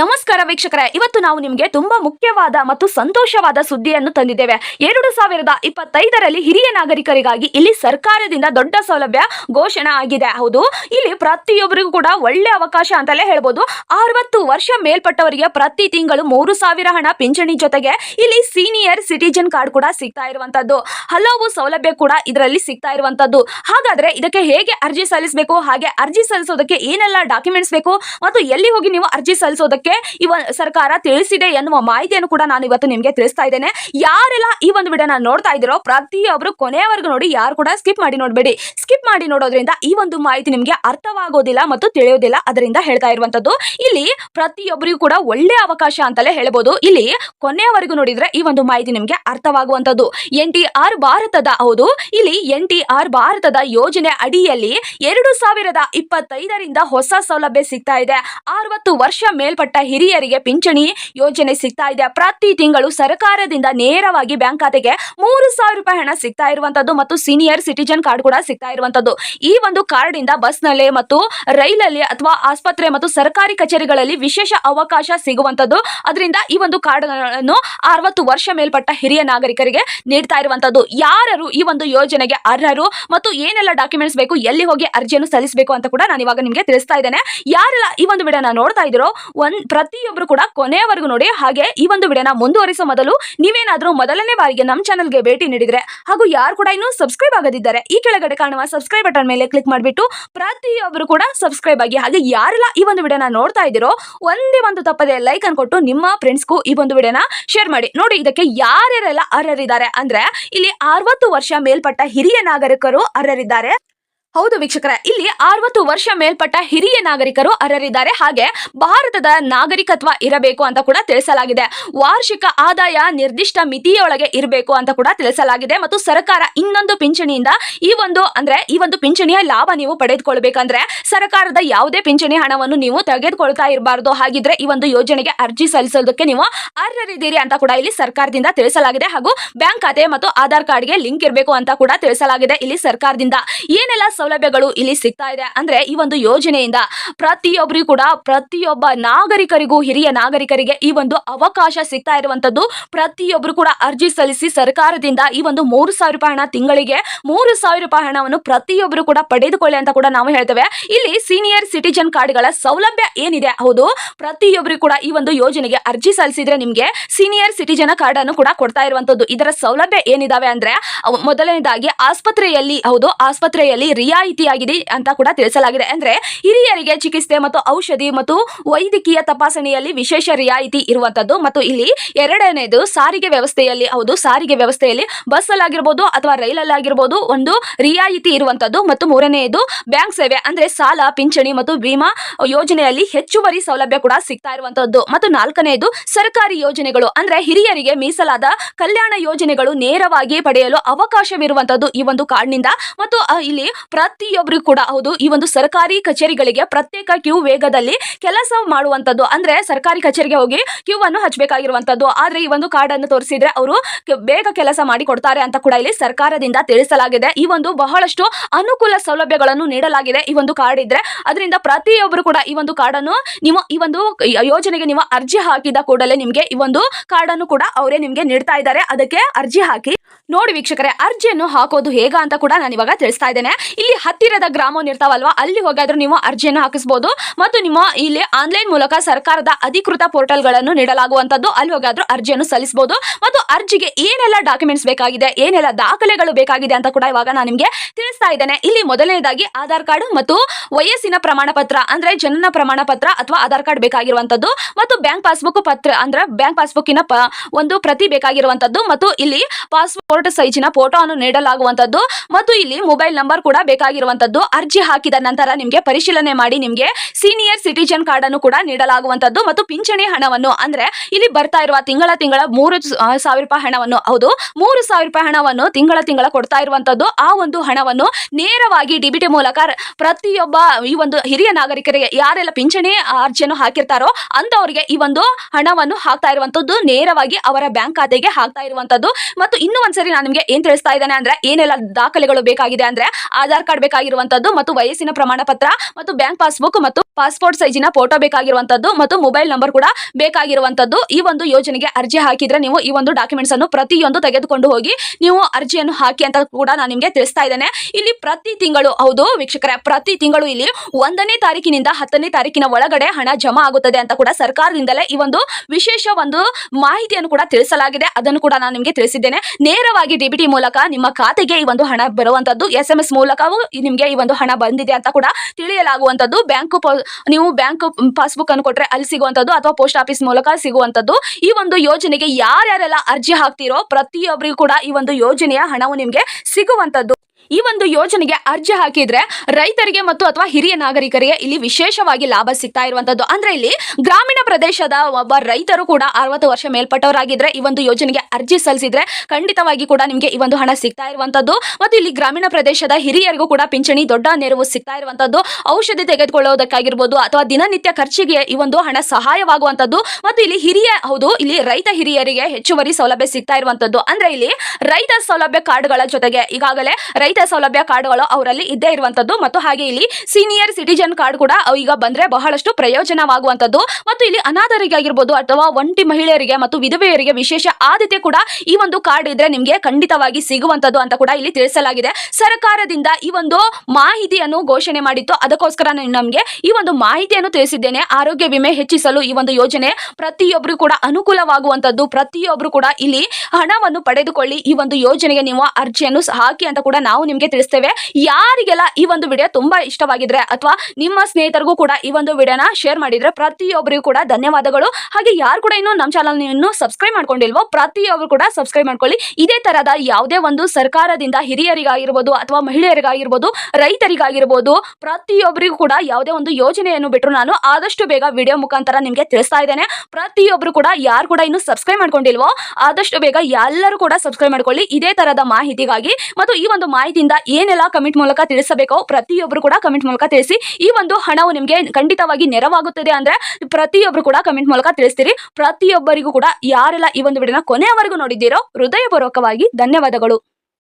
ನಮಸ್ಕಾರ ವೀಕ್ಷಕರೇ, ಇವತ್ತು ನಾವು ನಿಮಗೆ ತುಂಬಾ ಮುಖ್ಯವಾದ ಮತ್ತು ಸಂತೋಷವಾದ ಸುದ್ದಿಯನ್ನು ತಂದಿದ್ದೇವೆ. ಎರಡು ಸಾವಿರದ ಇಪ್ಪತ್ತೈದರಲ್ಲಿ ಹಿರಿಯ ನಾಗರಿಕರಿಗಾಗಿ ಇಲ್ಲಿ ಸರ್ಕಾರದಿಂದ ದೊಡ್ಡ ಸೌಲಭ್ಯ ಘೋಷಣೆ ಆಗಿದೆ. ಹೌದು, ಇಲ್ಲಿ ಪ್ರತಿಯೊಬ್ಬರಿಗೂ ಕೂಡ ಒಳ್ಳೆ ಅವಕಾಶ ಅಂತಲೇ ಹೇಳ್ಬೋದು. ಅರವತ್ತು ವರ್ಷ ಮೇಲ್ಪಟ್ಟವರಿಗೆ ಪ್ರತಿ ತಿಂಗಳು ಮೂರು ಸಾವಿರ ಹಣ ಪಿಂಚಣಿ ಜೊತೆಗೆ ಇಲ್ಲಿ ಸೀನಿಯರ್ ಸಿಟಿಜನ್ ಕಾರ್ಡ್ ಕೂಡ ಸಿಗ್ತಾ ಇರುವಂತದ್ದು. ಹಲವು ಸೌಲಭ್ಯ ಕೂಡ ಇದರಲ್ಲಿ ಸಿಗ್ತಾ ಇರುವಂತದ್ದು. ಹಾಗಾದ್ರೆ ಇದಕ್ಕೆ ಹೇಗೆ ಅರ್ಜಿ ಸಲ್ಲಿಸಬೇಕು, ಹಾಗೆ ಅರ್ಜಿ ಸಲ್ಲಿಸೋದಕ್ಕೆ ಏನೆಲ್ಲ ಡಾಕ್ಯುಮೆಂಟ್ಸ್ ಬೇಕು, ಮತ್ತು ಎಲ್ಲಿ ಹೋಗಿ ನೀವು ಅರ್ಜಿ ಸಲ್ಲಿಸೋದಕ್ಕೆ ಇವ ಸರ್ಕಾರ ತಿಳಿಸಿದೆ ಎನ್ನುವ ಮಾಹಿತಿಯನ್ನು ಕೂಡ ನಾನು ಇವತ್ತು ನಿಮಗೆ ತಿಳಿಸ್ತಾ ಇದ್ದೇನೆ. ಯಾರೆಲ್ಲ ಈ ಒಂದು ವಿಡಿಯೋನ ನೋಡ್ತಾ ಇದ್ದೀರೋ ಪ್ರತಿಯೊಬ್ಬರು ಕೊನೆಯವರೆಗೂ ನೋಡಿ, ಯಾರು ಕೂಡ ಸ್ಕಿಪ್ ಮಾಡಿ ನೋಡಬೇಡಿ. ಸ್ಕಿಪ್ ಮಾಡಿ ನೋಡೋದ್ರಿಂದ ಈ ಒಂದು ಮಾಹಿತಿ ನಿಮಗೆ ಅರ್ಥವಾಗೋದಿಲ್ಲ ಮತ್ತು ತಿಳಿಯೋದಿಲ್ಲ ಅದರಿಂದ ಹೇಳ್ತಾ ಇರುವಂತದ್ದು. ಇಲ್ಲಿ ಪ್ರತಿಯೊಬ್ಬರಿಗೂ ಕೂಡ ಒಳ್ಳೆ ಅವಕಾಶ ಅಂತಲೇ ಹೇಳ್ಬೋದು. ಇಲ್ಲಿ ಕೊನೆಯವರೆಗೂ ನೋಡಿದ್ರೆ ಈ ಒಂದು ಮಾಹಿತಿ ನಿಮಗೆ ಅರ್ಥವಾಗುವಂತದ್ದು. ಎನ್ ಟಿ ಆರ್ ಭಾರತದ, ಹೌದು. ಇಲ್ಲಿ ಎನ್ ಟಿ ಆರ್ ಭಾರತದ ಯೋಜನೆ ಅಡಿಯಲ್ಲಿ ಎರಡು ಸಾವಿರದ ಇಪ್ಪತ್ತೈದರಿಂದ ಹೊಸ ಸೌಲಭ್ಯ ಸಿಗ್ತಾ ಇದೆ. ಅರವತ್ತು ವರ್ಷ ಮೇಲ್ಪಟ್ಟ ಹಿರಿಯರಿಗೆ ಪಿಂಚಣಿ ಯೋಜನೆ ಸಿಗ್ತಾ ಇದೆ. ಪ್ರತಿ ತಿಂಗಳು ಸರ್ಕಾರದಿಂದ ನೇರವಾಗಿ ಬ್ಯಾಂಕ್ ಖಾತೆಗೆ ಮೂರು ಸಾವಿರ ರೂಪಾಯಿ ಹಣ ಸಿಗ್ತಾ ಇರುವಂತದ್ದು ಮತ್ತು ಸೀನಿಯರ್ ಸಿಟಿಜನ್ ಕಾರ್ಡ್ ಕೂಡ ಸಿಗ್ತಾ ಇರುವಂತದ್ದು. ಈ ಒಂದು ಕಾರ್ಡ್ ಇಂದ ಬಸ್ನಲ್ಲಿ ಮತ್ತು ರೈಲಲ್ಲಿ ಅಥವಾ ಆಸ್ಪತ್ರೆ ಮತ್ತು ಸರ್ಕಾರಿ ಕಚೇರಿಗಳಲ್ಲಿ ವಿಶೇಷ ಅವಕಾಶ ಸಿಗುವಂತದ್ದು. ಅದರಿಂದ ಈ ಒಂದು ಕಾರ್ಡ್ ಅರವತ್ತು ವರ್ಷ ಮೇಲ್ಪಟ್ಟ ಹಿರಿಯ ನಾಗರಿಕರಿಗೆ ನೀಡ್ತಾ ಇರುವಂತದ್ದು. ಯಾರು ಈ ಒಂದು ಯೋಜನೆಗೆ ಅರ್ಹರು ಮತ್ತು ಏನೆಲ್ಲ ಡಾಕ್ಯುಮೆಂಟ್ಸ್ ಬೇಕು, ಎಲ್ಲಿ ಹೋಗಿ ಅರ್ಜಿಯನ್ನು ಸಲ್ಲಿಸಬೇಕು ಅಂತ ಕೂಡ ನಾನು ಇವಾಗ ನಿಮಗೆ ತಿಳಿಸ್ತಾ ಇದ್ದೇನೆ. ಯಾರೆಲ್ಲ ಈ ಒಂದು ವಿಡಿಯೋನ ನೋಡ್ತಾ ಇದ್ದೀರೋ, ಒಂದ್ ಪ್ರತಿಯೊಬ್ಬರು ಕೂಡ ಕೊನೆಯವರೆಗೂ ನೋಡಿ, ಹಾಗೆ ಈ ಒಂದು ವಿಡಿಯೋನ ಮುಂದುವರಿಸೋ ಮೊದಲು ನೀವೇನಾದರೂ ಮೊದಲನೇ ಬಾರಿಗೆ ನಮ್ಮ ಚಾನಲ್ಗೆ ಭೇಟಿ ನೀಡಿದರೆ ಹಾಗೂ ಯಾರು ಕೂಡ ಇನ್ನೂ ಸಬ್ಸ್ಕ್ರೈಬ್ ಆಗದಿದ್ದಾರೆ ಈ ಕೆಳಗಡೆ ಕಾಣುವ ಸಬ್ಸ್ಕ್ರೈಬ್ ಬಟನ್ ಮೇಲೆ ಕ್ಲಿಕ್ ಮಾಡಿಬಿಟ್ಟು ಪ್ರತಿಯೊಬ್ಬರು ಕೂಡ ಸಬ್ಸ್ಕ್ರೈಬ್ ಆಗಿ ಹಾಗೆ ಯಾರೆಲ್ಲ ಈ ಒಂದು ವಿಡಿಯೋನ ನೋಡ್ತಾ ಇದ್ದೀರೋ ಒಂದೇ ಒಂದು ತಪ್ಪದೆ ಲೈಕ್ ಅನ್ಕೊಟ್ಟು ನಿಮ್ಮ ಫ್ರೆಂಡ್ಸ್ಗೂ ಈ ಒಂದು ವಿಡಿಯೋನ ಶೇರ್ ಮಾಡಿ. ನೋಡಿ, ಇದಕ್ಕೆ ಯಾರ್ಯಾರೆಲ್ಲ ಅರ್ಹರಿದ್ದಾರೆ ಅಂದ್ರೆ ಇಲ್ಲಿ ಅರವತ್ತು ವರ್ಷ ಮೇಲ್ಪಟ್ಟ ಹಿರಿಯ ನಾಗರಿಕರು ಅರ್ಹರಿದ್ದಾರೆ. ಹೌದು ವೀಕ್ಷಕರ, ಇಲ್ಲಿ ಅರವತ್ತು ವರ್ಷ ಮೇಲ್ಪಟ್ಟ ಹಿರಿಯ ನಾಗರಿಕರು ಅರ್ಹರಿದ್ದಾರೆ ಹಾಗೆ ಭಾರತದ ನಾಗರಿಕತ್ವ ಇರಬೇಕು ಅಂತ ಕೂಡ ತಿಳಿಸಲಾಗಿದೆ. ವಾರ್ಷಿಕ ಆದಾಯ ನಿರ್ದಿಷ್ಟ ಮಿತಿಯೊಳಗೆ ಇರಬೇಕು ಅಂತ ಕೂಡ ತಿಳಿಸಲಾಗಿದೆ. ಮತ್ತು ಸರ್ಕಾರ ಇನ್ನೊಂದು ಪಿಂಚಣಿಯಿಂದ ಈ ಒಂದು ಅಂದ್ರೆ ಈ ಒಂದು ಪಿಂಚಣಿಯ ಲಾಭ ನೀವು ಪಡೆದುಕೊಳ್ಬೇಕಂದ್ರೆ ಸರ್ಕಾರದ ಯಾವುದೇ ಪಿಂಚಣಿ ಹಣವನ್ನು ನೀವು ತೆಗೆದುಕೊಳ್ತಾ ಇರಬಾರ್ದು. ಹಾಗಿದ್ರೆ ಈ ಒಂದು ಯೋಜನೆಗೆ ಅರ್ಜಿ ಸಲ್ಲಿಸೋದಕ್ಕೆ ನೀವು ಅರ್ಹರಿದ್ದೀರಿ ಅಂತ ಕೂಡ ಇಲ್ಲಿ ಸರ್ಕಾರದಿಂದ ತಿಳಿಸಲಾಗಿದೆ. ಹಾಗೂ ಬ್ಯಾಂಕ್ ಖಾತೆ ಮತ್ತು ಆಧಾರ್ ಕಾರ್ಡ್ಗೆ ಲಿಂಕ್ ಇರಬೇಕು ಅಂತ ಕೂಡ ತಿಳಿಸಲಾಗಿದೆ. ಇಲ್ಲಿ ಸರ್ಕಾರದಿಂದ ಏನೆಲ್ಲ ಸೌಲಭ್ಯಗಳು ಇಲ್ಲಿ ಸಿಗ್ತಾ ಇದೆ. ಅಂದ್ರೆ ಈ ಒಂದು ಯೋಜನೆಯಿಂದ ಪ್ರತಿಯೊಬ್ಬರಿಗೂ ಕೂಡ, ಪ್ರತಿಯೊಬ್ಬ ನಾಗರಿಕರಿಗೂ, ಹಿರಿಯ ನಾಗರಿಕರಿಗೆ ಈ ಒಂದು ಅವಕಾಶ ಸಿಗ್ತಾ ಇರುವಂತದ್ದು. ಪ್ರತಿಯೊಬ್ಬರು ಕೂಡ ಅರ್ಜಿ ಸಲ್ಲಿಸಿ ಸರ್ಕಾರದಿಂದ ಈ ಒಂದು ಮೂರು ಸಾವಿರ ರೂಪಾಯಿ ಹಣ ತಿಂಗಳಿಗೆ ಮೂರು ಸಾವಿರ ರೂಪಾಯಿ ಹಣವನ್ನು ಪ್ರತಿಯೊಬ್ಬರು ಕೂಡ ಪಡೆದುಕೊಳ್ಳಿ ಅಂತ ಕೂಡ ನಾವು ಹೇಳ್ತೇವೆ. ಇಲ್ಲಿ ಸೀನಿಯರ್ ಸಿಟಿಜನ್ ಕಾರ್ಡ್ಗಳ ಸೌಲಭ್ಯ ಏನಿದೆ? ಹೌದು ಪ್ರತಿಯೊಬ್ಬರಿಗೂ ಕೂಡ ಈ ಒಂದು ಯೋಜನೆಗೆ ಅರ್ಜಿ ಸಲ್ಲಿಸಿದ್ರೆ ನಿಮಗೆ ಸೀನಿಯರ್ ಸಿಟಿಜನ್ ಕಾರ್ಡ್ ಅನ್ನು ಕೂಡ ಕೊಡ್ತಾ ಇರುವಂತದ್ದು. ಇದರ ಸೌಲಭ್ಯ ಏನಿದಾವೆ ಅಂದ್ರೆ ಮೊದಲನೇದಾಗಿ ಆಸ್ಪತ್ರೆಯಲ್ಲಿ, ಹೌದು, ಆಸ್ಪತ್ರೆಯಲ್ಲಿ ರಿಯಾಯಿತಿಯಾಗಿದೆ ಅಂತ ಕೂಡ ತಿಳಿಸಲಾಗಿದೆ. ಅಂದ್ರೆ ಹಿರಿಯರಿಗೆ ಚಿಕಿತ್ಸೆ ಮತ್ತು ಔಷಧಿ ಮತ್ತು ವೈದ್ಯಕೀಯ ತಪಾಸಣೆಯಲ್ಲಿ ವಿಶೇಷ ರಿಯಾಯಿತಿ ಇರುವಂತದ್ದು. ಮತ್ತು ಇಲ್ಲಿ ಎರಡನೇದು ಸಾರಿಗೆ ವ್ಯವಸ್ಥೆಯಲ್ಲಿ, ಹೌದು, ಸಾರಿಗೆ ವ್ಯವಸ್ಥೆಯಲ್ಲಿ ಬಸ್ ಅಲ್ಲಾಗಿರ್ಬೋದು ಅಥವಾ ರೈಲಲ್ಲಿ ಆಗಿರ್ಬೋದು ಒಂದು ರಿಯಾಯಿತಿ ಇರುವಂತದ್ದು. ಮತ್ತು ಮೂರನೆಯದು ಬ್ಯಾಂಕ್ ಸೇವೆ, ಅಂದ್ರೆ ಸಾಲ, ಪಿಂಚಣಿ ಮತ್ತು ವಿಮಾ ಯೋಜನೆಯಲ್ಲಿ ಹೆಚ್ಚುವರಿ ಸೌಲಭ್ಯ ಕೂಡ ಸಿಗ್ತಾ ಇರುವಂತದ್ದು. ಮತ್ತು ನಾಲ್ಕನೆಯದು ಸರ್ಕಾರಿ ಯೋಜನೆಗಳು, ಅಂದ್ರೆ ಹಿರಿಯರಿಗೆ ಮೀಸಲಾದ ಕಲ್ಯಾಣ ಯೋಜನೆಗಳು ನೇರವಾಗಿ ಪಡೆಯಲು ಅವಕಾಶವಿರುವಂತದ್ದು ಈ ಒಂದು ಕಾರ್ಡ್ನಿಂದ. ಮತ್ತು ಇಲ್ಲಿ ಪ್ರತಿಯೊಬ್ಬರಿಗೂ ಕೂಡ ಹೌದು, ಈ ಒಂದು ಸರ್ಕಾರಿ ಕಚೇರಿಗಳಿಗೆ ಪ್ರತ್ಯೇಕ ಕ್ಯೂ ವೇಗದಲ್ಲಿ ಕೆಲಸ ಮಾಡುವಂತದ್ದು, ಅಂದ್ರೆ ಸರ್ಕಾರಿ ಕಚೇರಿಗೆ ಹೋಗಿ ಕ್ಯೂ ಅನ್ನು ಹಚ್ಚಬೇಕಾಗಿರುವಂತದ್ದು ಆದ್ರೆ ಈ ಒಂದು ಕಾರ್ಡ್ ಅನ್ನು ತೋರಿಸಿದ್ರೆ ಅವರು ಬೇಗ ಕೆಲಸ ಮಾಡಿ ಕೊಡ್ತಾರೆ ಅಂತ ಕೂಡ ಇಲ್ಲಿ ಸರ್ಕಾರದಿಂದ ತಿಳಿಸಲಾಗಿದೆ. ಈ ಒಂದು ಬಹಳಷ್ಟು ಅನುಕೂಲ ಸೌಲಭ್ಯಗಳನ್ನು ನೀಡಲಾಗಿದೆ ಈ ಒಂದು ಕಾರ್ಡ್ ಇದ್ರೆ. ಅದರಿಂದ ಪ್ರತಿಯೊಬ್ಬರು ಕೂಡ ಈ ಒಂದು ಕಾರ್ಡ್ ಅನ್ನು ನೀವು ಈ ಒಂದು ಯೋಜನೆಗೆ ನೀವು ಅರ್ಜಿ ಹಾಕಿದ ಕೂಡಲೇ ನಿಮಗೆ ಈ ಒಂದು ಕಾರ್ಡ್ ಅನ್ನು ಕೂಡ ಅವರೇ ನಿಮಗೆ ನೀಡ್ತಾ ಇದ್ದಾರೆ. ಅದಕ್ಕೆ ಅರ್ಜಿ ಹಾಕಿ. ನೋಡಿ ವೀಕ್ಷಕರೇ, ಅರ್ಜಿಯನ್ನು ಹಾಕೋದು ಹೇಗ ಅಂತ ಕೂಡ ನಾನು ಇವಾಗ ತಿಳಿಸ್ತಾ ಇದ್ದೇನೆ. ಇಲ್ಲಿ ಹತ್ತಿರದ ಗ್ರಾಮ ಇರ್ತಾವಲ್ವಾ, ಅಲ್ಲಿ ಹೋಗಾದ್ರೂ ನೀವು ಅರ್ಜಿಯನ್ನು ಹಾಕಿಸಬಹುದು ಮತ್ತು ನಿಮ್ಮ ಇಲ್ಲಿ ಆನ್ಲೈನ್ ಮೂಲಕ ಸರ್ಕಾರದ ಅಧಿಕೃತ ಪೋರ್ಟಲ್ಗಳನ್ನು ನೀಡಲಾಗುವಂತದ್ದು ಅಲ್ಲಿ ಹೋಗಾದ್ರೂ ಅರ್ಜಿಯನ್ನು ಸಲ್ಲಿಸಬಹುದು ಮತ್ತು ಅರ್ಜಿಗೆ ಏನೆಲ್ಲ ಡಾಕ್ಯುಮೆಂಟ್ಸ್ ಬೇಕಾಗಿದೆ, ಏನೆಲ್ಲ ದಾಖಲೆಗಳು ಬೇಕಾಗಿದೆ ಅಂತ ಕೂಡ ಇವಾಗ ನಾನು ನಿಮಗೆ ತಿಳಿಸ್ತಾ ಇದ್ದೇನೆ. ಇಲ್ಲಿ ಮೊದಲನೇದಾಗಿ ಆಧಾರ್ ಕಾರ್ಡ್ ಮತ್ತು ವಯಸ್ಸಿನ ಪ್ರಮಾಣ ಪತ್ರ ಅಂದ್ರೆ ಜನನ ಪ್ರಮಾಣ ಪತ್ರ ಅಥವಾ ಆಧಾರ್ ಕಾರ್ಡ್ ಬೇಕಾಗಿರುವಂತದ್ದು ಮತ್ತು ಬ್ಯಾಂಕ್ ಪಾಸ್ಬುಕ್ ಪತ್ರ, ಅಂದ್ರೆ ಬ್ಯಾಂಕ್ ಪಾಸ್ಬುಕ್ಕಿನ ಇನ್ನ ಒಂದು ಪ್ರತಿ ಬೇಕಾಗಿರುವಂತದ್ದು ಮತ್ತು ಇಲ್ಲಿ ಪಾಸ್ಪೋರ್ಟ್ ಸೈಜಿನ ಫೋಟೋವನ್ನು ನೀಡಲಾಗುವಂತದ್ದು ಮತ್ತು ಇಲ್ಲಿ ಮೊಬೈಲ್ ನಂಬರ್ ಕೂಡ ಬೇಕಾಗಿರುವಂತದ್ದು ಅರ್ಜಿ ಹಾಕಿದ ನಂತರ ನಿಮಗೆ ಪರಿಶೀಲನೆ ಮಾಡಿ ನಿಮಗೆ ಸೀನಿಯರ್ ಸಿಟಿಜನ್ ಕಾರ್ಡ್ ಅನ್ನು ಕೂಡ ನೀಡಲಾಗುವಂತದ್ದು ಮತ್ತು ಪಿಂಚಣಿ ಹಣವನ್ನು ಅಂದ್ರೆ ಇಲ್ಲಿ ಬರ್ತಾ ಇರುವ ತಿಂಗಳ ತಿಂಗಳ ಮೂರು ಸಾವಿರ ರೂಪಾಯಿ ಹಣವನ್ನು, ಹೌದು, ಮೂರು ಸಾವಿರ ರೂಪಾಯಿ ಹಣವನ್ನು ತಿಂಗಳ ತಿಂಗಳ ಕೊಡ್ತಾ ಇರುವಂತದ್ದು. ಆ ಒಂದು ಹಣವನ್ನು ನೇರವಾಗಿ ಡಿಬಿಟಿ ಮೂಲಕ ಪ್ರತಿಯೊಬ್ಬ ಈ ಒಂದು ಹಿರಿಯ ನಾಗರಿಕರಿಗೆ ಯಾರೆಲ್ಲ ಪಿಂಚಣಿ ಅರ್ಜಿಯನ್ನು ಹಾಕಿರ್ತಾರೋ ಅಂತವರಿಗೆ ಈ ಒಂದು ಹಣವನ್ನು ಹಾಕ್ತಾ ಇರುವಂತದ್ದು ನೇರವಾಗಿ ಅವರ ಬ್ಯಾಂಕ್ ಖಾತೆಗೆ ಹಾಕ್ತಾ ಇರುವಂತದ್ದು. ಮತ್ತು ಇನ್ನೂ ಒಂದ್ಸರಿ ನಾನು ನಿಮಗೆ ಏನ್ ತಿಳಿಸ್ತಾ ಇದ್ದೇನೆ ಅಂದ್ರೆ ಏನೆಲ್ಲ ದಾಖಲೆಗಳು ಬೇಕಾಗಿದೆ ಅಂದ್ರೆ ಆಧಾರ್ ಕಾರ್ಡ್ ಬೇಕಾಗಿರುವಂತದ್ದು ಮತ್ತು ವಯಸ್ಸಿನ ಪ್ರಮಾಣ ಪತ್ರ ಮತ್ತು ಬ್ಯಾಂಕ್ ಪಾಸ್ಬುಕ್ ಮತ್ತು ಪಾಸ್ಪೋರ್ಟ್ ಸೈಜಿನ ಫೋಟೋ ಬೇಕಾಗಿರುವಂತದ್ದು ಮತ್ತು ಮೊಬೈಲ್ ನಂಬರ್ ಕೂಡ ಬೇಕಾಗಿರುವಂತದ್ದು. ಈ ಒಂದು ಯೋಜನೆಗೆ ಅರ್ಜಿ ಹಾಕಿದ್ರೆ ನೀವು ಈ ಒಂದು ಡಾಕ್ಯುಮೆಂಟ್ಸ್ ಅನ್ನು ಪ್ರತಿಯೊಂದು ತೆಗೆದುಕೊಂಡು ಹೋಗಿ ನೀವು ಅರ್ಜಿಯನ್ನು ಹಾಕಿ ಅಂತ ಕೂಡ ನಾನು ನಿಮಗೆ ತಿಳಿಸ್ತಾ ಇದ್ದೇನೆ. ಇಲ್ಲಿ ಪ್ರತಿ ತಿಂಗಳು, ಹೌದು ವೀಕ್ಷಕರೇ, ಪ್ರತಿ ತಿಂಗಳು ಇಲ್ಲಿ ಒಂದನೇ ತಾರೀಕಿನಿಂದ ಹತ್ತನೇ ತಾರೀಕಿನ ಒಳಗಡೆ ಹಣ ಜಮಾ ಆಗುತ್ತದೆ ಅಂತ ಕೂಡ ಸರ್ಕಾರದಿಂದಲೇ ಈ ಒಂದು ವಿಶೇಷ ಒಂದು ಮಾಹಿತಿಯನ್ನು ಕೂಡ ತಿಳಿಸಲಾಗಿದೆ. ಅದನ್ನು ಕೂಡ ನಾನು ನಿಮಗೆ ತಿಳಿಸಿದ್ದೇನೆ. ನೇರವಾಗಿ ಡಿಬಿಟಿ ಮೂಲಕ ನಿಮ್ಮ ಖಾತೆಗೆ ಈ ಒಂದು ಹಣ ಬರುವಂತದ್ದು. ಎಸ್ ಎಂ ಎಸ್ ಮೂಲಕವೂ ನಿಮಗೆ ಈ ಒಂದು ಹಣ ಬಂದಿದೆ ಅಂತ ಕೂಡ ತಿಳಿಯಲಾಗುವಂಥದ್ದು. ಬ್ಯಾಂಕ್ ನೀವು ಬ್ಯಾಂಕ್ ಪಾಸ್ಬುಕ್ ಅನ್ನು ಕೊಟ್ಟರೆ ಅಲ್ಲಿ ಸಿಗುವಂಥದ್ದು ಅಥವಾ ಪೋಸ್ಟ್ ಆಫೀಸ್ ಮೂಲಕ ಸಿಗುವಂತದ್ದು ಈ ಒಂದು ಯೋಜನೆಗೆ ಯಾರ್ಯಾರೆಲ್ಲ ಅರ್ಜಿ ಹಾಕ್ತಿರೋ ಪ್ರತಿಯೊಬ್ಬರಿಗೂ ಕೂಡ ಈ ಒಂದು ಯೋಜನೆಯ ಹಣವು ನಿಮಗೆ ಸಿಗುವಂತದ್ದು ಈ ಒಂದು ಯೋಜನೆಗೆ ಅರ್ಜಿ ಹಾಕಿದ್ರೆ ರೈತರಿಗೆ ಮತ್ತು ಅಥವಾ ಹಿರಿಯ ನಾಗರಿಕರಿಗೆ ಇಲ್ಲಿ ವಿಶೇಷವಾಗಿ ಲಾಭ ಸಿಗ್ತಾ ಇರುವಂತದ್ದು. ಅಂದ್ರೆ ಇಲ್ಲಿ ಗ್ರಾಮೀಣ ಪ್ರದೇಶದ ಒಬ್ಬ ರೈತರು ಕೂಡ ಅರವತ್ತು ವರ್ಷ ಮೇಲ್ಪಟ್ಟವರಾಗಿದ್ರೆ ಈ ಒಂದು ಯೋಜನೆಗೆ ಅರ್ಜಿ ಸಲ್ಲಿಸಿದ್ರೆ ಖಂಡಿತವಾಗಿ ಕೂಡ ನಿಮಗೆ ಈ ಒಂದು ಹಣ ಸಿಗ್ತಾ ಇರುವಂತದ್ದು. ಮತ್ತು ಇಲ್ಲಿ ಗ್ರಾಮೀಣ ಪ್ರದೇಶದ ಹಿರಿಯರಿಗೂ ಕೂಡ ಪಿಂಚಣಿ, ದೊಡ್ಡ ನೆರವು ಸಿಗ್ತಾ ಇರುವಂತದ್ದು. ಔಷಧಿ ತೆಗೆದುಕೊಳ್ಳೋದಕ್ಕಾಗಿರ್ಬೋದು ಅಥವಾ ದಿನನಿತ್ಯ ಖರ್ಚಿಗೆ ಈ ಒಂದು ಹಣ ಸಹಾಯವಾಗುವಂತದ್ದು. ಮತ್ತು ಇಲ್ಲಿ ಹಿರಿಯ, ಹೌದು, ಇಲ್ಲಿ ರೈತ ಹಿರಿಯರಿಗೆ ಹೆಚ್ಚುವರಿ ಸೌಲಭ್ಯ ಸಿಗ್ತಾ ಇರುವಂತದ್ದು. ಅಂದ್ರೆ ಇಲ್ಲಿ ರೈತ ಸೌಲಭ್ಯ ಕಾರ್ಡ್ಗಳ ಜೊತೆಗೆ ಈಗಾಗಲೇ ರೈತ ಸೌಲಭ್ಯ ಕಾರ್ಡ್ಗಳು ಅವರಲ್ಲಿ ಇದ್ದೇ ಇರುವಂತದ್ದು ಮತ್ತು ಹಾಗೆ ಇಲ್ಲಿ ಸೀನಿಯರ್ ಸಿಟಿಜನ್ ಕಾರ್ಡ್ ಕೂಡ ಈಗ ಬಂದ್ರೆ ಬಹಳಷ್ಟು ಪ್ರಯೋಜನವಾಗುವಂತದ್ದು. ಮತ್ತು ಇಲ್ಲಿ ಅನಾಥರಿಗೆ ಆಗಿರ್ಬೋದು ಅಥವಾ ಒಂಟಿ ಮಹಿಳೆಯರಿಗೆ ಮತ್ತು ವಿಧವೆಯರಿಗೆ ವಿಶೇಷ ಆದ್ಯತೆ ಕೂಡ ಈ ಒಂದು ಕಾರ್ಡ್ ಇದ್ರೆ ನಿಮಗೆ ಖಂಡಿತವಾಗಿ ಸಿಗುವಂತದ್ದು ಅಂತ ಕೂಡ ಇಲ್ಲಿ ತಿಳಿಸಲಾಗಿದೆ. ಸರ್ಕಾರದಿಂದ ಈ ಒಂದು ಮಾಹಿತಿಯನ್ನು ಘೋಷಣೆ ಮಾಡಿತ್ತು. ಅದಕ್ಕೋಸ್ಕರ ನಮಗೆ ಈ ಒಂದು ಮಾಹಿತಿಯನ್ನು ತಿಳಿಸಿದ್ದೇನೆ. ಆರೋಗ್ಯ ವಿಮೆ ಹೆಚ್ಚಿಸಲು ಈ ಒಂದು ಯೋಜನೆ ಪ್ರತಿಯೊಬ್ಬರು ಕೂಡ ಅನುಕೂಲವಾಗುವಂತದ್ದು. ಪ್ರತಿಯೊಬ್ಬರು ಕೂಡ ಇಲ್ಲಿ ಹಣವನ್ನು ಪಡೆದುಕೊಳ್ಳಿ. ಈ ಒಂದು ಯೋಜನೆಗೆ ನೀವು ಅರ್ಜಿಯನ್ನು ಹಾಕಿ ಅಂತ ಕೂಡ ನಾವು ನಿಮಗೆ ತಿಳಿಸ್ತೇವೆ. ಯಾರಿಗೆಲ್ಲ ಈ ಒಂದು ವಿಡಿಯೋ ತುಂಬಾ ಇಷ್ಟವಾಗಿದ್ರೆ ಅಥವಾ ನಿಮ್ಮ ಸ್ನೇಹಿತರಿಗೂ ಕೂಡ ಈ ಒಂದು ವಿಡಿಯೋನ ಶೇರ್ ಮಾಡಿದ್ರೆ ಪ್ರತಿಯೊಬ್ಬರಿಗೂ ಕೂಡ ಧನ್ಯವಾದಗಳು. ಹಾಗೆ ಯಾರು ಕೂಡ ಇನ್ನು ನಮ್ಮ ಚಾನಲ್ ಇನ್ನು ಸಬ್ಸ್ಕ್ರೈಬ್ ಮಾಡ್ಕೊಂಡಿಲ್ವೋ ಪ್ರತಿಯೊಬ್ಬರು ಕೂಡ ಸಬ್ಸ್ಕ್ರೈಬ್ ಮಾಡ್ಕೊಳ್ಳಿ. ಇದೇ ತರಹದ ಯಾವುದೇ ಒಂದು ಸರ್ಕಾರದಿಂದ ಹಿರಿಯರಿಗಾಗಿರ್ಬೋದು ಅಥವಾ ಮಹಿಳೆಯರಿಗಾಗಿರ್ಬೋದು ರೈತರಿಗಾಗಿರ್ಬೋದು ಪ್ರತಿಯೊಬ್ಬರಿಗೂ ಕೂಡ ಯಾವುದೇ ಒಂದು ಯೋಜನೆಯನ್ನು ಬಿಟ್ಟರು ನಾನು ಆದಷ್ಟು ಬೇಗ ವಿಡಿಯೋ ಮುಖಾಂತರ ನಿಮಗೆ ತಿಳಿಸ್ತಾ ಇದ್ದೇನೆ. ಪ್ರತಿಯೊಬ್ಬರು ಕೂಡ ಯಾರು ಕೂಡ ಇನ್ನು ಸಬ್ಸ್ಕ್ರೈಬ್ ಮಾಡ್ಕೊಂಡಿಲ್ವೋ ಆದಷ್ಟು ಬೇಗ ಎಲ್ಲರೂ ಕೂಡ ಸಬ್ಸ್ಕ್ರೈಬ್ ಮಾಡ್ಕೊಳ್ಳಿ. ಇದೇ ತರಹದ ಮಾಹಿತಿಗಾಗಿ. ಮತ್ತು ಈ ಒಂದು ಮಾಹಿತಿಯಿಂದ ಏನೆಲ್ಲ ಕಮೆಂಟ್ ಮೂಲಕ ತಿಳಿಸಬೇಕೋ ಪ್ರತಿಯೊಬ್ಬರು ಕೂಡ ಕಮೆಂಟ್ ಮೂಲಕ ತಿಳಿಸಿ. ಈ ಒಂದು ಹಣವು ನಿಮಗೆ ಖಂಡಿತವಾಗಿ ನೆರವಾಗುತ್ತದೆ ಅಂದ್ರೆ ಪ್ರತಿಯೊಬ್ಬರು ಕೂಡ ಕಮೆಂಟ್ ಮೂಲಕ ತಿಳಿಸ್ತೀರಿ. ಪ್ರತಿಯೊಬ್ಬರಿಗೂ ಕೂಡ ಯಾರೆಲ್ಲ ಈ ಒಂದು ವಿಡಿಯೋನ ಕೊನೆಯವರೆಗೂ ನೋಡಿದ್ದೀರೋ ಹೃದಯಪೂರ್ವಕವಾಗಿ ಧನ್ಯವಾದಗಳು.